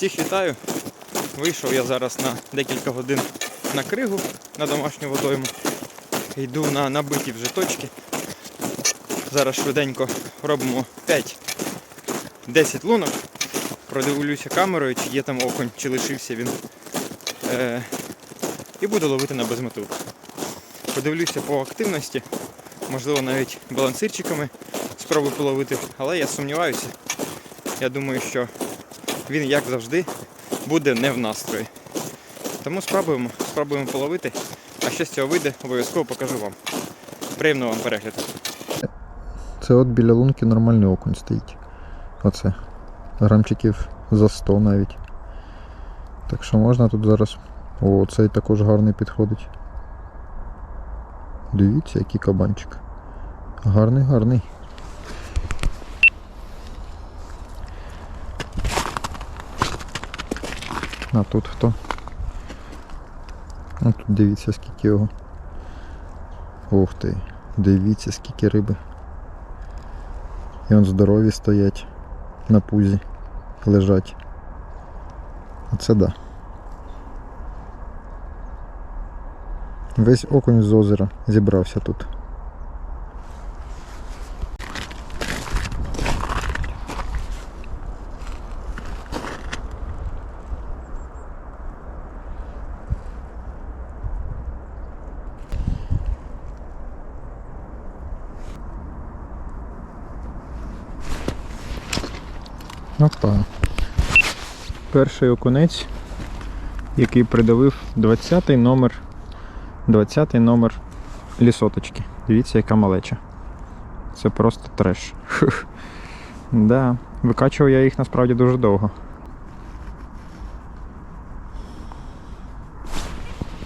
Всіх вітаю. Вийшов я зараз на декілька годин на кригу на домашню водойму. Йду на набиті вже точки. Зараз швиденько робимо 5-10 лунок. Продивлюся камерою, чи є там окунь, чи лишився він. Е- і буду ловити на безмотилку. Подивлюся по активності, можливо навіть балансирчиками спробую половити, але я сумніваюся. Я думаю, що він, як завжди, буде не в настрої. Тому спробуємо, спробуємо половити, а що з цього вийде, обов'язково покажу вам. Приємного вам перегляду. Це от біля лунки нормальний окунь стоїть. Оце. Грамчиків за 100 навіть. Так що можна тут зараз. О, цей також гарний підходить. Дивіться, який кабанчик. Гарний, гарний. А тут хто? Ну тут дивіться скільки його. Ух ти, дивіться скільки риби. І он здорові стоять на пузі, лежать. Оце да. Весь окунь з озера зібрався тут. Опа. Перший окунець, який придавив 20-й номер 20-й номер лісоточки. Дивіться, яка малеча. Це просто треш. да. Викачував я їх насправді дуже довго.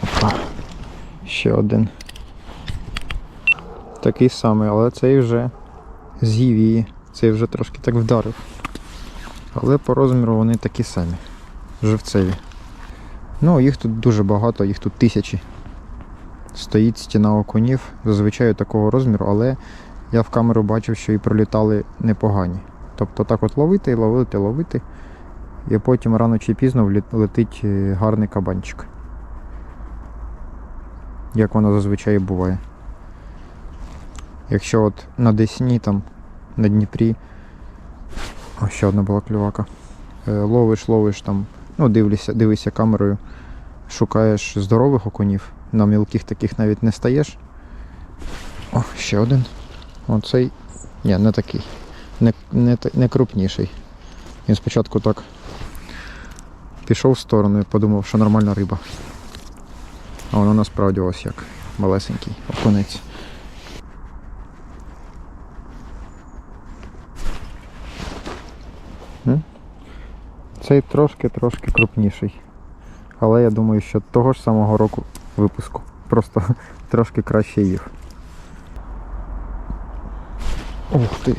Опа. Ще один. Такий самий, але цей вже з'їв її. Цей вже трошки так вдарив. Але по розміру вони такі самі. Живцеві. Ну, їх тут дуже багато, їх тут тисячі. Стоїть стіна окунів, зазвичай такого розміру, але я в камеру бачив, що і пролітали непогані. Тобто так от ловити, і ловити, ловити. І потім рано чи пізно летить е, гарний кабанчик. Як воно зазвичай буває. Якщо от на Десні, там, на Дніпрі. О, ще одна була клювака. Е, Ловиш, ловиш там, ну, дивишся, дивишся камерою, шукаєш здорових окунів, на мілких таких навіть не стаєш. О, ще один. Оцей. Ні, не такий. Не, не, не крупніший. Він спочатку так пішов в сторону і подумав, що нормальна риба. А воно насправді ось як малесенький окунець. Цей трошки-трошки крупніший. Але я думаю, що того ж самого року випуску. Просто трошки краще їв. Ух ти.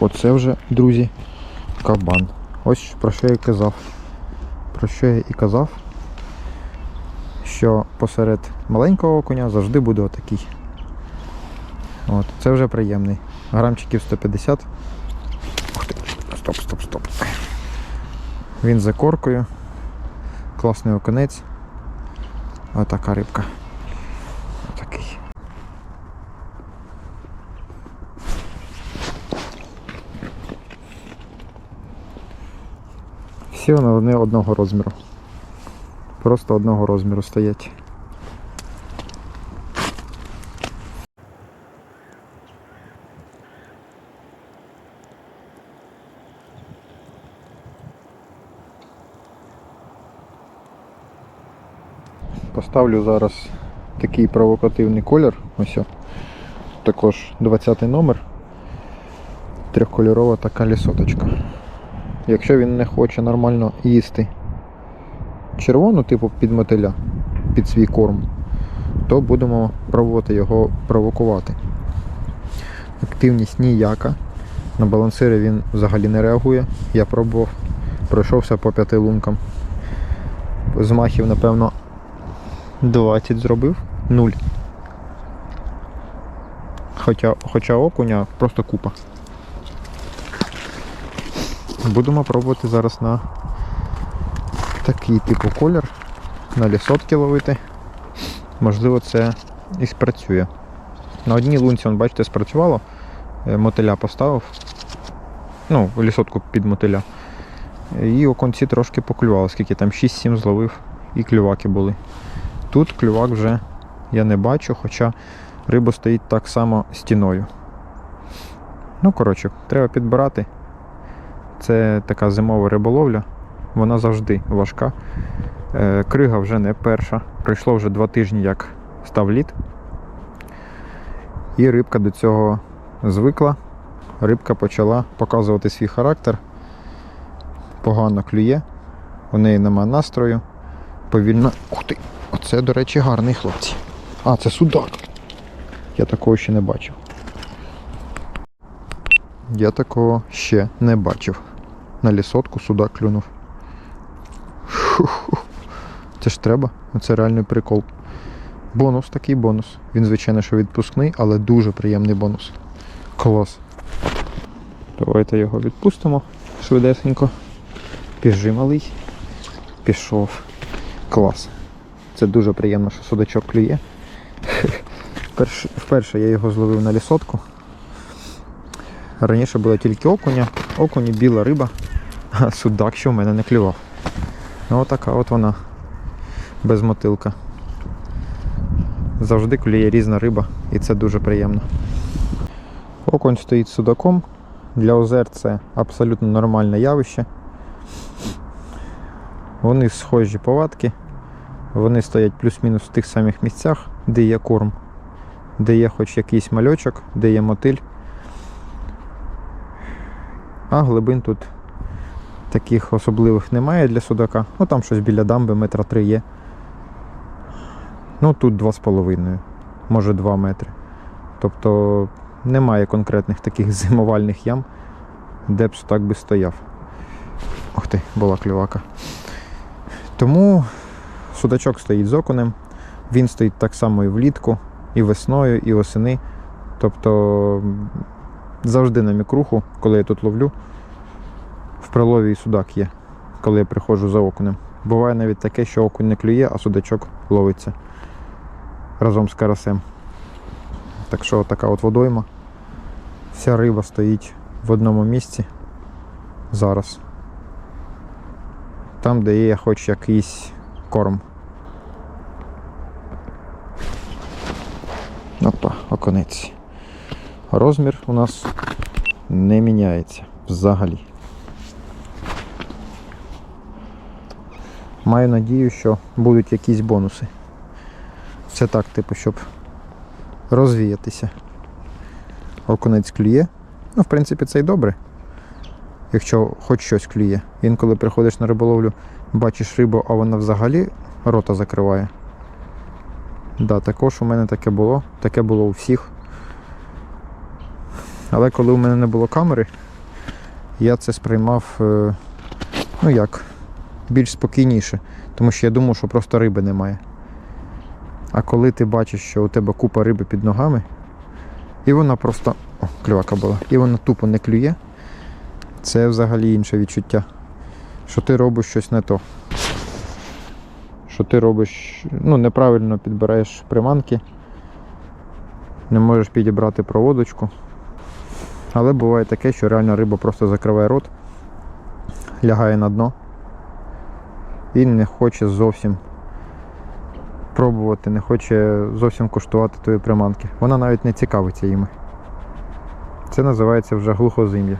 Оце вже, друзі, кабан. Ось про що я і казав. Про що я і казав, що посеред маленького окуня завжди буде отакий. От, це вже приємний. Грамчиків 150. Ух ти, стоп, стоп, стоп. Він за коркою. Класний оконець. Отака рибка. Отакий. Всі вони одного розміру. Просто одного розміру стоять. Поставлю зараз такий провокативний колір. Ось. Також 20 номер. Трьохкольорова така лісоточка. Якщо він не хоче нормально їсти червону, типу під мотиля, під свій корм, то будемо пробувати його провокувати. Активність ніяка. На балансири він взагалі не реагує. Я пробував, пройшовся по п'яти лункам. Змахів, напевно, 20 зробив. Нуль. Хоча, хоча окуня просто купа. Будемо пробувати зараз на такий типу колір. На лісотки ловити. Можливо, це і спрацює. На одній лунці, он, бачите, спрацювало. Е, Мотиля поставив. Ну, лісотку під мотиля. І оконці трошки поклювало, скільки там 6-7 зловив і клюваки були. Тут клювак вже я не бачу, хоча риба стоїть так само стіною. Ну, коротше, треба підбирати. Це така зимова риболовля, вона завжди важка. Е, Крига вже не перша. Пройшло вже два тижні, як став лід. І рибка до цього звикла. Рибка почала показувати свій характер. Погано клює, у неї нема настрою. Повільно. Ух ти! Оце, до речі, гарний хлопці. А, це судак. Я такого ще не бачив. Я такого ще не бачив. На лісотку судак клюнув. Це ж треба. Це реальний прикол. Бонус, такий бонус. Він, звичайно, що відпускний, але дуже приємний бонус. Клас. Давайте його відпустимо швидесенько. Біжи, малий. Пішов. Клас. Це дуже приємно, що судачок клює. Вперше я його зловив на лісотку. Раніше було тільки окуня, окуні біла риба, а судак, що в мене не клював. Ну отака от вона. Без мотилка. Завжди клює різна риба, і це дуже приємно. Окунь стоїть судаком. Для озер це абсолютно нормальне явище. Вони схожі повадки. Вони стоять плюс-мінус в тих самих місцях, де є корм, де є хоч якийсь мальочок, де є мотиль. А глибин тут таких особливих немає для судака. Ну там щось біля дамби метра три є. Ну тут 2,5, може 2 метри. Тобто немає конкретних таких зимувальних ям, де б судак би стояв. Ох ти, була клювака. Тому судачок стоїть з окунем, він стоїть так само і влітку, і весною, і осени. Тобто завжди на мікруху, коли я тут ловлю, в прилові і судак є, коли я приходжу за окунем. Буває навіть таке, що окунь не клює, а судачок ловиться разом з карасем. Так що така от водойма. Вся риба стоїть в одному місці зараз. Там, де є хоч якийсь корм. Опа, оконець. Розмір у нас не міняється взагалі. Маю надію, що будуть якісь бонуси. Це так, типу, щоб розвіятися. Окунець клює. Ну, в принципі, це й добре. Якщо хоч щось клює. Інколи приходиш на риболовлю, бачиш рибу, а вона взагалі рота закриває. Да, також у мене таке було, таке було у всіх. Але коли у мене не було камери, я це сприймав, е, ну як, більш спокійніше, тому що я думав, що просто риби немає. А коли ти бачиш, що у тебе купа риби під ногами, і вона просто. О, клювака була. І вона тупо не клює, це взагалі інше відчуття. Що ти робиш щось не то. Що ти робиш, ну, неправильно підбираєш приманки, не можеш підібрати проводочку. Але буває таке, що реально риба просто закриває рот, лягає на дно і не хоче зовсім пробувати, не хоче зовсім куштувати твої приманки. Вона навіть не цікавиться їми. Це називається вже глухозим'я.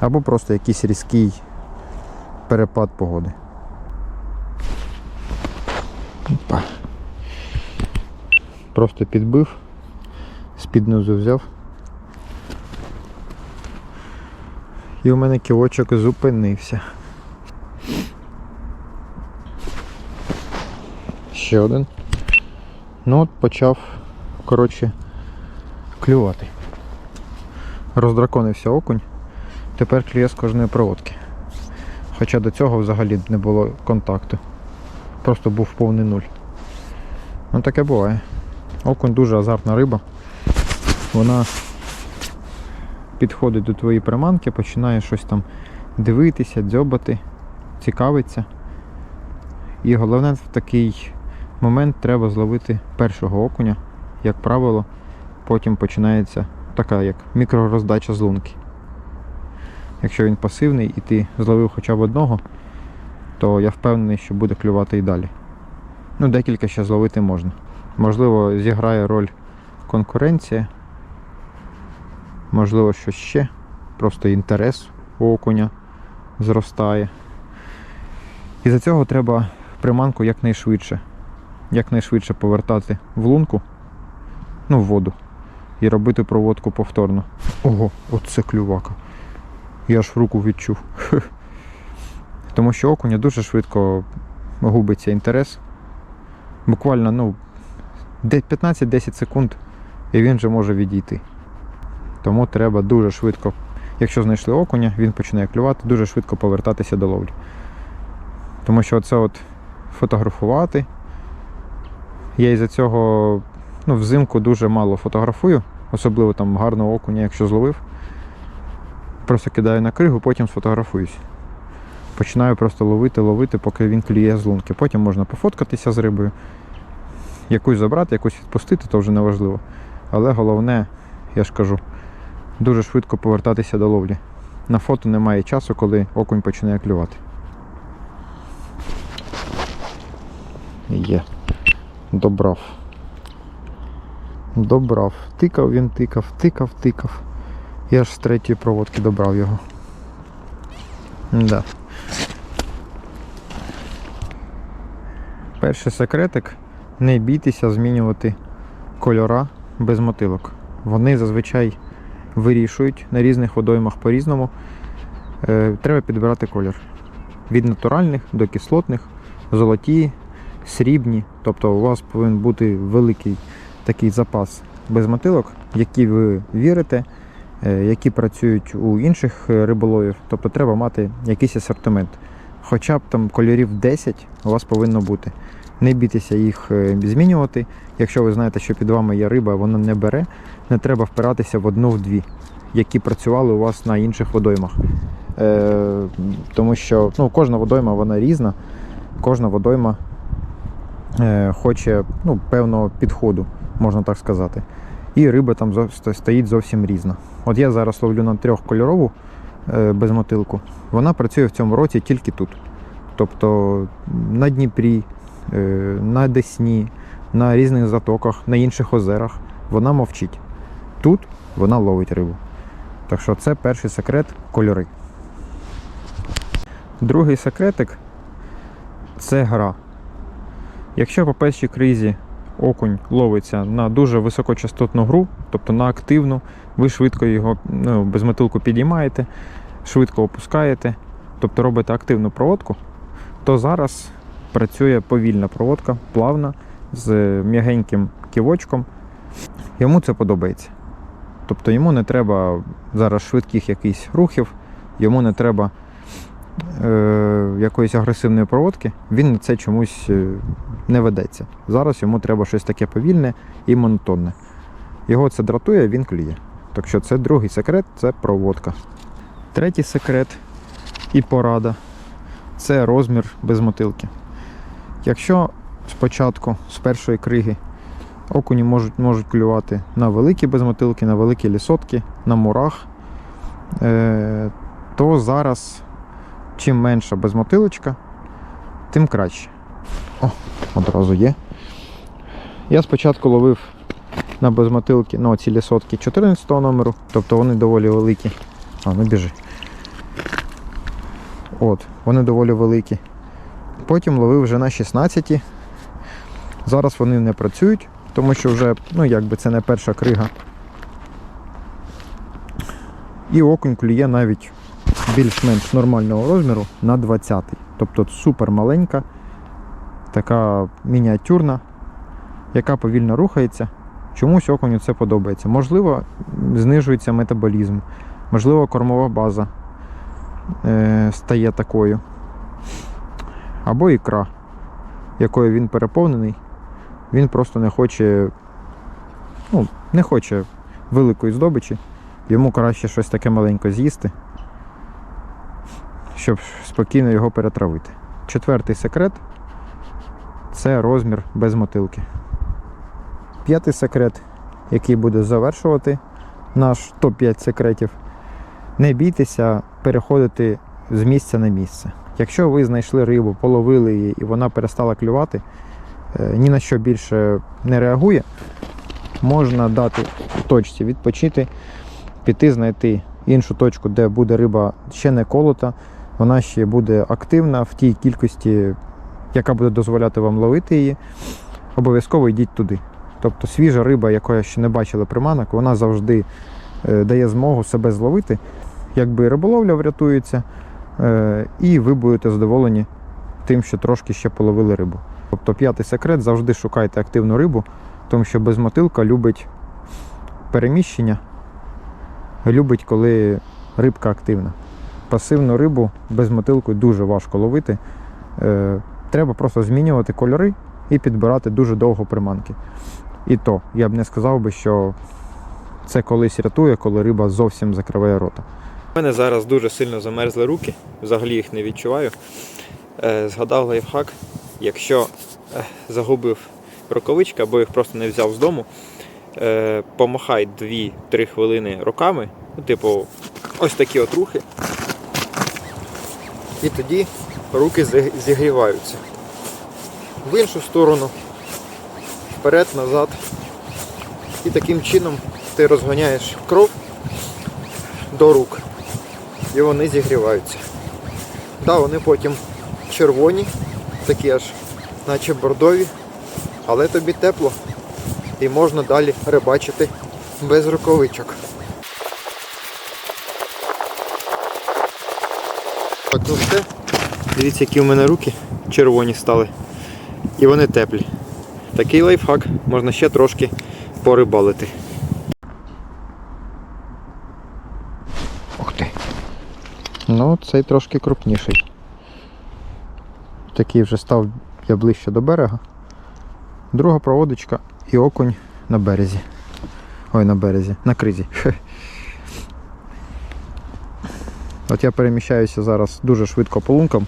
Або просто якийсь різкий перепад погоди. Опа. Просто підбив, з-під низу взяв. І у мене кілочок зупинився. Ще один. Ну от почав, коротше, клювати. Роздраконився окунь. Тепер клює з кожної проводки. Хоча до цього взагалі не було контакту. Просто був повний нуль. Ну таке буває. Окунь дуже азартна риба. Вона підходить до твоєї приманки, починає щось там дивитися, дзьобати, цікавиться. І головне в такий момент треба зловити першого окуня, як правило, потім починається така як мікророздача з лунки. Якщо він пасивний і ти зловив хоча б одного, то я впевнений, що буде клювати і далі. Ну, декілька ще зловити можна. Можливо, зіграє роль конкуренція, можливо, щось ще. Просто інтерес у окуня зростає. І за цього треба приманку якнайшвидше. Якнайшвидше повертати в лунку, ну, в воду, і робити проводку повторно. Ого, оце клювака. Я аж в руку відчув. Тому що окуня дуже швидко губиться інтерес. Буквально ну, 15-10 секунд і він вже може відійти. Тому треба дуже швидко, якщо знайшли окуня, він починає клювати, дуже швидко повертатися до ловлі. Тому що це от фотографувати. Я із-за цього ну, взимку дуже мало фотографую, особливо там гарного окуня, якщо зловив. Просто кидаю на кригу, потім сфотографуюсь. Починаю просто ловити, ловити, поки він клює з лунки. Потім можна пофоткатися з рибою. Якусь забрати, якусь відпустити, то вже не важливо. Але головне, я ж кажу, дуже швидко повертатися до ловлі. На фото немає часу, коли окунь починає клювати. Є. Добрав. Добрав. Тикав він, тикав, тикав, тикав. Я ж з третьої проводки добрав його. Да. Перший секретик не бійтеся змінювати кольора без мотилок. Вони зазвичай вирішують на різних водоймах по-різному. Е, треба підбирати колір. Від натуральних до кислотних, золоті, срібні. Тобто у вас повинен бути великий такий запас без мотилок, які ви вірите, які працюють у інших е, риболовів. Тобто треба мати якийсь асортимент. Хоча б там кольорів 10 у вас повинно бути. Не бійтеся їх е, змінювати. Якщо ви знаєте, що під вами є риба, вона не бере, не треба впиратися в одну в дві, які працювали у вас на інших водоймах. Е, тому що ну, кожна водойма вона різна, кожна водойма е, хоче ну, певного підходу, можна так сказати. І риба там стоїть зовсім різна. От я зараз ловлю на трьохкольорову е, безмотилку. Вона працює в цьому році тільки тут. Тобто на Дніпрі, е, на Десні, на різних затоках, на інших озерах вона мовчить. Тут вона ловить рибу. Так що це перший секрет кольори. Другий секретик це гра. Якщо по першій кризі окунь ловиться на дуже високочастотну гру, тобто на активну, ви швидко його ну, без мотилку підіймаєте, швидко опускаєте, тобто робите активну проводку, то зараз працює повільна проводка, плавна, з м'ягеньким ківочком. Йому це подобається. Тобто йому не треба зараз швидких якихось рухів, йому не треба якоїсь агресивної проводки, він на це чомусь е, не ведеться. Зараз йому треба щось таке повільне і монотонне. Його це дратує, він клює. Так що це другий секрет це проводка. Третій секрет і порада це розмір без мотилки. Якщо спочатку з першої криги окуні можуть, можуть клювати на великі безмотилки, на великі лісотки, на мурах, е, то зараз чим менша безмотилочка, тим краще. О, одразу є. Я спочатку ловив на безмотилки, ну ці лісотки 14 номеру, тобто вони доволі великі. А, ну біжи. От, вони доволі великі. Потім ловив вже на 16. Зараз вони не працюють, тому що вже, ну якби це не перша крига. І окунь клює навіть більш-менш нормального розміру на 20. Тобто супер маленька, така мініатюрна, яка повільно рухається. Чомусь окуню це подобається. Можливо, знижується метаболізм, можливо, кормова база е, стає такою. Або ікра, якою він переповнений. Він просто не хоче, ну, не хоче великої здобичі. Йому краще щось таке маленьке з'їсти, щоб спокійно його перетравити. Четвертий секрет це розмір без мотилки. П'ятий секрет, який буде завершувати наш топ-5 секретів. Не бійтеся переходити з місця на місце. Якщо ви знайшли рибу, половили її і вона перестала клювати, е, ні на що більше не реагує, можна дати точці відпочити, піти знайти іншу точку, де буде риба ще не колота, вона ще буде активна в тій кількості, яка буде дозволяти вам ловити її. Обов'язково йдіть туди. Тобто свіжа риба, якої ще не бачили приманок, вона завжди е, дає змогу себе зловити. Якби риболовля врятується, е, і ви будете задоволені тим, що трошки ще половили рибу. Тобто п'ятий секрет завжди шукайте активну рибу, тому що безмотилка любить переміщення, любить, коли рибка активна. Пасивну рибу безмотилкою дуже важко ловити. Е, Треба просто змінювати кольори і підбирати дуже довго приманки. І то я б не сказав би, що це колись рятує, коли риба зовсім закриває рота. У мене зараз дуже сильно замерзли руки, взагалі їх не відчуваю. Е, згадав лайфхак, якщо е, загубив рукавички або їх просто не взяв з дому, помахай 2-3 хвилини руками, ну, типу, ось такі от рухи. І тоді руки зігріваються. В іншу сторону, вперед, назад. І таким чином ти розганяєш кров до рук і вони зігріваються. Да, вони потім червоні, такі аж наче бордові, але тобі тепло і можна далі рибачити без рукавичок. Так, ну все. Дивіться, які у мене руки червоні стали. І вони теплі. Такий лайфхак можна ще трошки порибалити. Ух ти. Ну, цей трошки крупніший. Такий вже став я ближче до берега. Друга проводочка і окунь на березі. Ой, на березі, на кризі. От я переміщаюся зараз дуже швидко по лункам.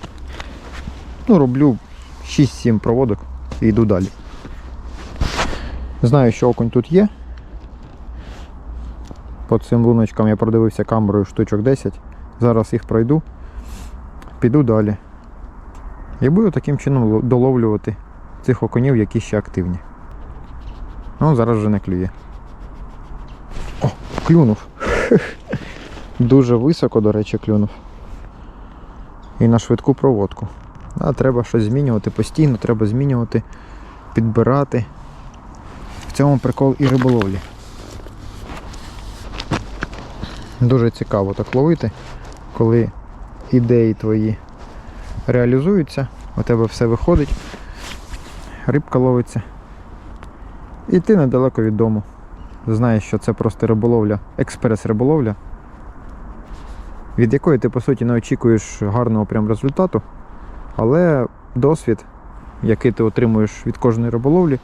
Ну, роблю 6-7 проводок і йду далі. Знаю, що окунь тут є. По цим луночкам я продивився камерою штучок 10. Зараз їх пройду, піду далі. І буду таким чином доловлювати цих окунів, які ще активні. Ну, зараз вже не клює. О, клюнув. Дуже високо, до речі, клюнув. І на швидку проводку. А треба щось змінювати постійно, треба змінювати, підбирати. В цьому прикол і риболовлі. Дуже цікаво так ловити, коли ідеї твої реалізуються, у тебе все виходить, рибка ловиться. І ти недалеко від дому. Знаєш, що це просто риболовля, експрес-риболовля, від якої ти по суті не очікуєш гарного прям результату, але досвід, який ти отримуєш від кожної риболовлі,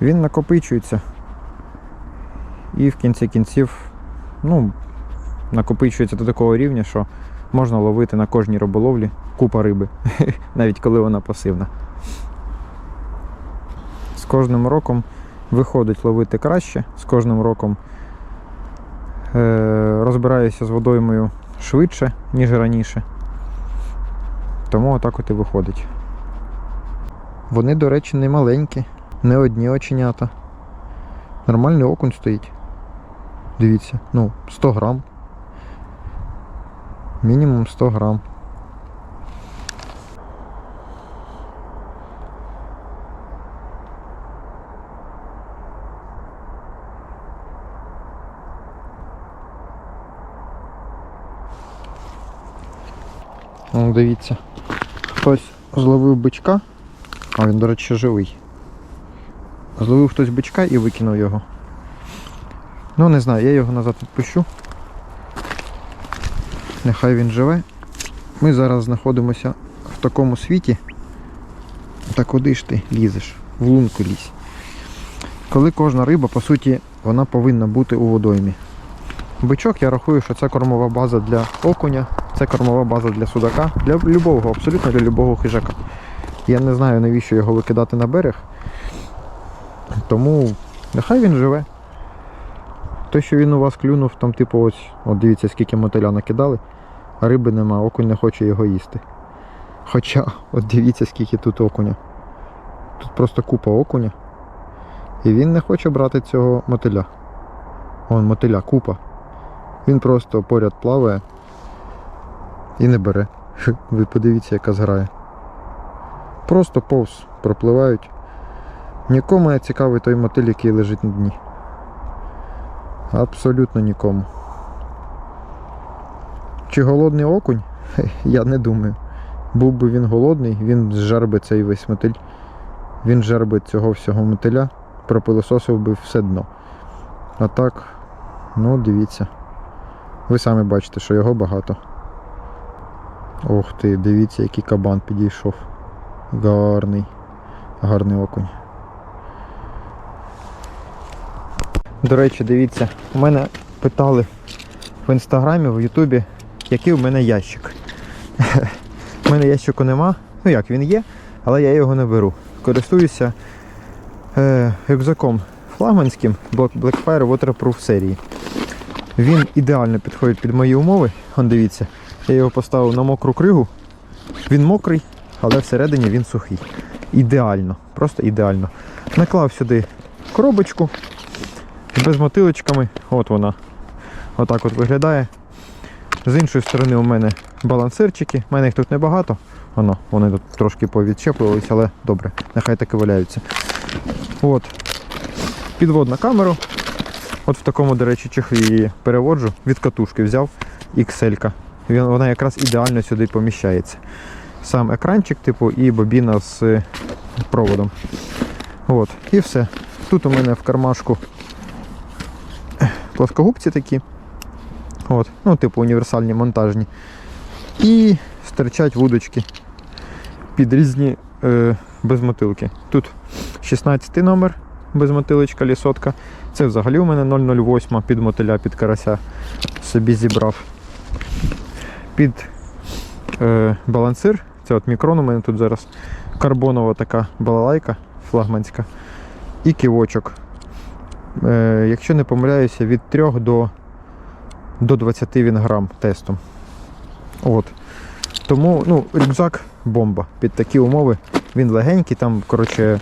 він накопичується. І в кінці кінців, ну, накопичується до такого рівня, що можна ловити на кожній риболовлі купа риби, навіть коли вона пасивна. З кожним роком виходить ловити краще, з кожним роком е- розбираюся з водоймою швидше, ніж раніше. Тому отак от і виходить. Вони, до речі, не маленькі, не одні оченята. Нормальний окунь стоїть. Дивіться, ну, 100 грам. Мінімум 100 грам. Дивіться. Хтось зловив бичка, а він, до речі, живий. Зловив хтось бичка і викинув його. Ну, не знаю, я його назад відпущу. Нехай він живе. Ми зараз знаходимося в такому світі. Та куди ж ти лізеш? В лунку лізь. Коли кожна риба, по суті, вона повинна бути у водоймі. Бичок я рахую, що це кормова база для окуня, це кормова база для судака, для любого, абсолютно для любого хижака. Я не знаю, навіщо його викидати на берег. Тому нехай він живе. Те, що він у вас клюнув, там, типу, ось, от дивіться, скільки мотиля накидали, а риби нема, окунь не хоче його їсти. Хоча, от дивіться, скільки тут окуня. Тут просто купа окуня. І він не хоче брати цього мотиля. Вон мотиля, купа. Він просто поряд плаває і не бере. Ви подивіться, яка зграє. Просто повз пропливають. Нікому не цікавий той мотиль, який лежить на дні. Абсолютно нікому. Чи голодний окунь? Я не думаю. Був би він голодний, він зжер би цей весь мотиль. Він жер би цього всього мотиля, пропилососив би все дно. А так, ну дивіться. Ви самі бачите, що його багато. Ох ти, дивіться, який кабан підійшов. Гарний. Гарний окунь. До речі, дивіться, у мене питали в інстаграмі, в Ютубі, який у мене ящик. У мене ящику нема. Ну як він є, але я його не беру. Користуюся е, рюкзаком флагманським Black- Blackfire Waterproof серії. Він ідеально підходить під мої умови. Он дивіться, я його поставив на мокру кригу. Він мокрий, але всередині він сухий. Ідеально, просто ідеально. Наклав сюди коробочку з безмотилочками. От вона. Отак от виглядає. З іншої сторони у мене балансирчики. У мене їх тут небагато. Воно, вони тут трошки повідчеплювалися, але добре, нехай так і валяються. От. Підвод на камеру. От в такому, до речі, чехлі її переводжу. Від катушки взяв XL. Вона якраз ідеально сюди поміщається. Сам екранчик, типу, і бобіна з проводом. От. І все. Тут у мене в кармашку плоскогубці такі. От. Ну, типу універсальні монтажні. І стирчать вудочки під різні е, безмотилки. Тут 16 номер безмотилочка лісотка. Це взагалі у мене 008 під мотиля, під карася собі зібрав. Під е, балансир. Це от мікрон у мене тут зараз карбонова така балалайка флагманська. І ківочок. Е, якщо не помиляюся, від 3 до, до 20 він грам тестом. От. Тому ну, рюкзак бомба. Під такі умови. Він легенький, там, коротше,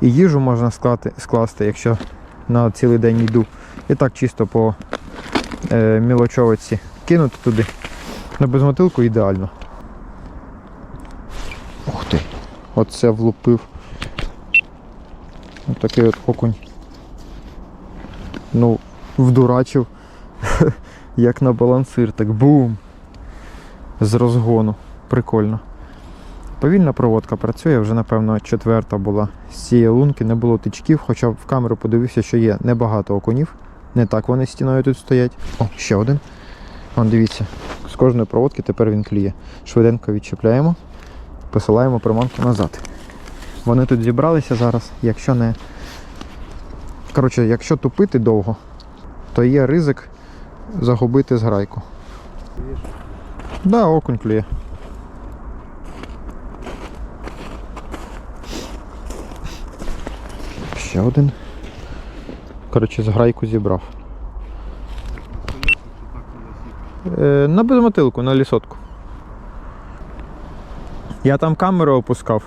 і їжу можна склати, скласти, якщо на цілий день йду. І так чисто по е, мілочовиці кинути туди. На безмотилку ідеально. Ух ти. Оце влупив. Ось такий от окунь. Ну, вдурачив. Як на балансир, так бум! З розгону. Прикольно. Повільна проводка працює, вже, напевно, четверта була з цієї лунки, не було тичків, хоча в камеру подивився, що є небагато окунів. Не так вони стіною тут стоять. О, ще один. Вон, дивіться, з кожної проводки тепер він кліє. Швиденько відчіпляємо, посилаємо приманку назад. Вони тут зібралися зараз, якщо не. Коротше, якщо тупити довго, то є ризик загубити зграйку. Да, окунь клює. Ще один. Коротше, зграйку зібрав. Е, на безмотилку, на лісотку. Я там камеру опускав.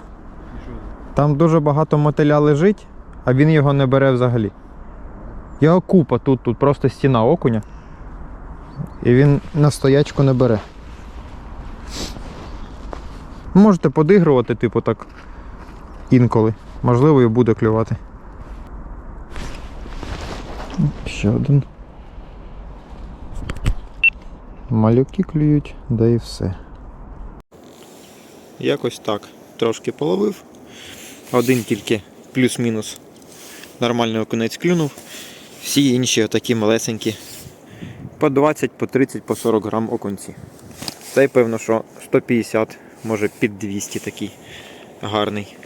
Там дуже багато мотиля лежить, а він його не бере взагалі. Його купа тут, тут просто стіна окуня. І він на стоячку не бере. Можете подигрувати, типу так, інколи. Можливо, і буде клювати. Ще один. Малюки клюють, да і все. Якось так. Трошки половив. Один тільки плюс-мінус нормальний окунець клюнув. Всі інші отакі малесенькі. По 20, по 30, по 40 грам окунці. Цей, певно, що 150, може під 200 такий гарний.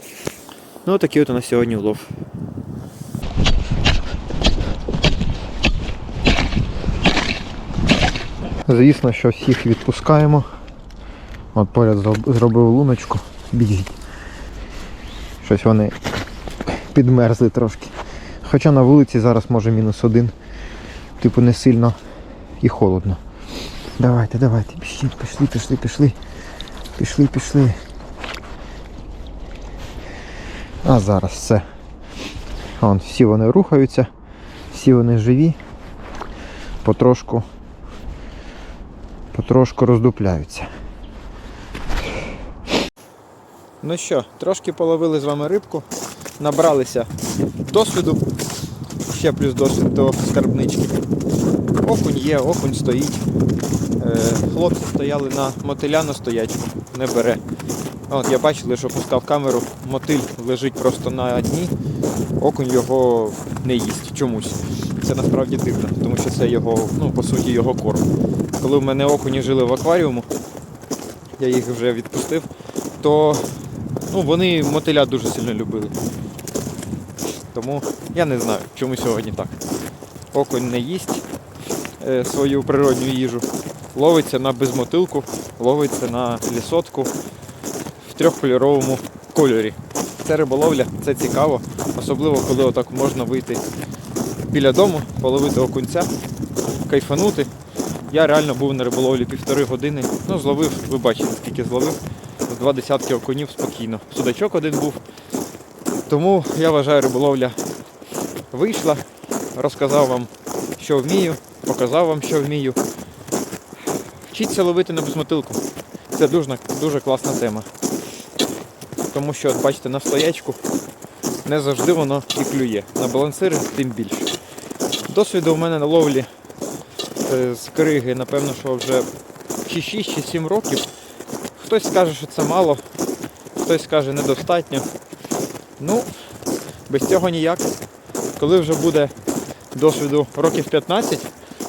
Ну, такий от у сьогодні улов. Звісно, що всіх відпускаємо. От поряд зробив луночку. Бігіть. Щось вони підмерзли трошки. Хоча на вулиці зараз може мінус один. Типу не сильно і холодно. Давайте, давайте, пішли, пішли, пішли, пішли. Пішли, пішли. А зараз все. Вон, всі вони рухаються, всі вони живі. Потрошку. Потрошку роздупляються. Ну що, трошки половили з вами рибку, набралися досвіду, ще плюс досвід до скарбнички. Окунь є, окунь стоїть. Е, хлопці стояли на мотиляну стоячку, не бере. От я бачив, що пускав камеру, мотиль лежить просто на дні, окунь його не їсть чомусь. Це насправді дивно, тому що це його, ну, по суті, його корм. Коли в мене окуні жили в акваріуму, я їх вже відпустив, то ну, вони мотиля дуже сильно любили. Тому я не знаю, чому сьогодні так. Окунь не їсть е, свою природню їжу, ловиться на безмотилку, ловиться на лісотку в трьохкольоровому кольорі. Це риболовля, це цікаво, особливо коли отак можна вийти біля дому, половити окунця, кайфанути. Я реально був на риболовлі півтори години. Ну, зловив, ви бачите, скільки зловив. Два десятки окунів спокійно. Судачок один був. Тому я вважаю, риболовля вийшла, розказав вам, що вмію, показав вам, що вмію. Вчіться ловити на безмотилку. Це дуже, дуже класна тема. Тому що, от бачите, на стоячку не завжди воно і клює. На балансири тим більше. Досвіду у мене на ловлі з криги, напевно, що вже чи 6, чи 7 років. Хтось скаже, що це мало, хтось скаже недостатньо. Ну, без цього ніяк. Коли вже буде досвіду років 15,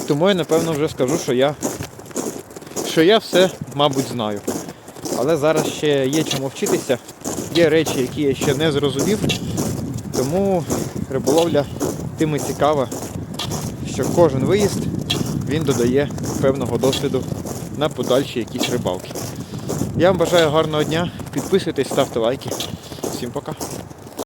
тому я напевно вже скажу, що я, що я все, мабуть, знаю. Але зараз ще є чому вчитися, є речі, які я ще не зрозумів. Тому риболовля тим і цікава, що кожен виїзд він додає певного досвіду на подальші якісь рибалки. Я вам бажаю гарного дня, підписуйтесь, ставте лайки. Всім пока.